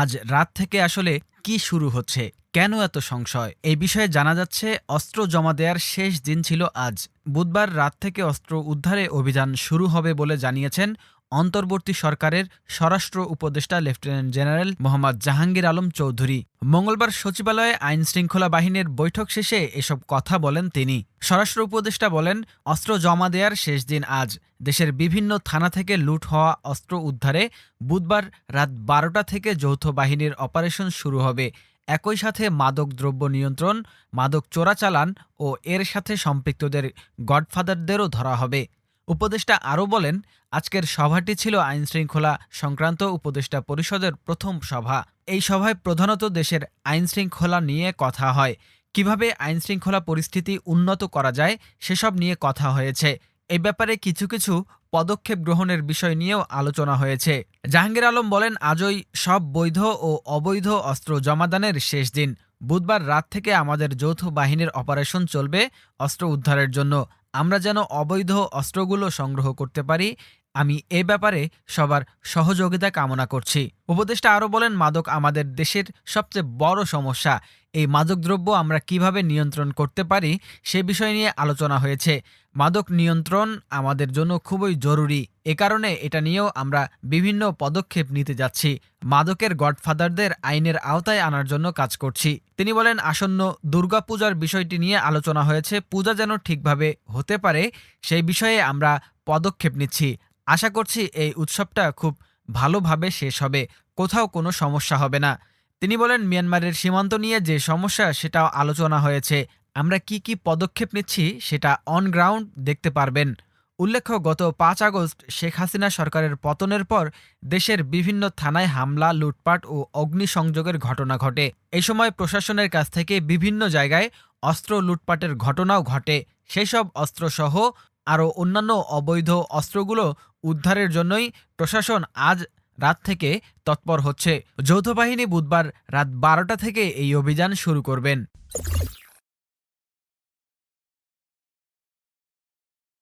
আজ রাত থেকে আসলে কি শুরু হচ্ছে? কেন এত সংশয়? এই বিষয়ে জানা যাচ্ছে, অস্ত্র জমা দেওয়ার শেষ দিন ছিল আজ। বুধবার রাত থেকে অস্ত্র উদ্ধারে অভিযান শুরু হবে বলে জানিয়েছেন অন্তর্বর্তী সরকারের স্বরাষ্ট্র উপদেষ্টা লেফটেন্যান্ট জেনারেল মোহাম্মদ জাহাঙ্গীর আলম চৌধুরী। মঙ্গলবার সচিবালয়ে আইন শৃঙ্খলা বাহিনীর বৈঠক শেষে এসব কথা বলেন তিনি। স্বরাষ্ট্র উপদেষ্টা বলেন, অস্ত্র জমা দেওয়ার শেষ দিন আজ। দেশের বিভিন্ন থানা থেকে লুট হওয়া অস্ত্র উদ্ধারে বুধবার রাত বারোটা থেকে যৌথ বাহিনীর অপারেশন শুরু হবে। একই সাথে মাদক দ্রব্য নিয়ন্ত্রণ, মাদক চোরাচালান ও এর সাথে সম্পৃক্তদের গডফাদারদেরও ধরা হবে। উপদেষ্টা আরও বলেন, আজকের সভাটি ছিল আইনশৃঙ্খলা সংক্রান্ত উপদেষ্টা পরিষদের প্রথম সভা। এই সভায় প্রধানত দেশের আইনশৃঙ্খলা নিয়ে কথা হয়। কীভাবে আইনশৃঙ্খলা পরিস্থিতি উন্নত করা যায় সেসব নিয়ে কথা হয়েছে। এ ব্যাপারে কিছু কিছু পদক্ষেপ গ্রহণের বিষয় নিয়েও আলোচনা হয়েছে। জাহাঙ্গীর আলম বলেন, আজই সব বৈধ ও অবৈধ অস্ত্র জমাদানের শেষ দিন। বুধবার রাত থেকে আমাদের যৌথ বাহিনীর অপারেশন চলবে অস্ত্র উদ্ধারের জন্য। আমরা যেন অবৈধ অস্ত্রগুলো সংগ্রহ করতে পারি আমি এ ব্যাপারে সবার সহযোগিতা কামনা করছি। উপদেষ্টা আরও বলেন, মাদক আমাদের দেশের সবচেয়ে বড় সমস্যা। এই মাদকদ্রব্য আমরা কীভাবে নিয়ন্ত্রণ করতে পারি সে বিষয় নিয়ে আলোচনা হয়েছে। মাদক নিয়ন্ত্রণ আমাদের জন্য খুবই জরুরি। এ কারণে এটা নিয়েও আমরা বিভিন্ন পদক্ষেপ নিতে যাচ্ছি। মাদকের গডফাদারদের আইনের আওতায় আনার জন্য কাজ করছি। তিনি বলেন, আসন্ন দুর্গাপূজার বিষয়টি নিয়ে আলোচনা হয়েছে। পূজা যেন ঠিকভাবে হতে পারে, সেই বিষয়ে আমরা পদক্ষেপ নিচ্ছি। আশা করছি এই উৎসবটা খুব ভালোভাবে শেষ হবে। কোথাও কোনো সমস্যা হবে না। তিনি বলেন, মিয়ানমারের সীমান্ত নিয়ে যে সমস্যা, সেটাও আলোচনা হয়েছে। আমরা কি কি পদক্ষেপ নিচ্ছি, সেটা অন গ্রাউন্ড দেখতে পারবেন। উল্লেখ্য, গত পাঁচ আগস্ট শেখ হাসিনা সরকারের পতনের পর দেশের বিভিন্ন থানায় হামলা, লুটপাট ও অগ্নিসংযোগের ঘটনা ঘটে। এই সময় প্রশাসনের কাছ থেকে বিভিন্ন জায়গায় অস্ত্র লুটপাটের ঘটনাও ঘটে। সেসব অস্ত্রসহ আরও অন্যান্য অবৈধ অস্ত্রগুলো উদ্ধারের জন্যই প্রশাসন আজ রাত থেকে তৎপর হচ্ছে। যৌথ বাহিনী বুধবার রাত বারোটা থেকে এই অভিযান শুরু করবেন।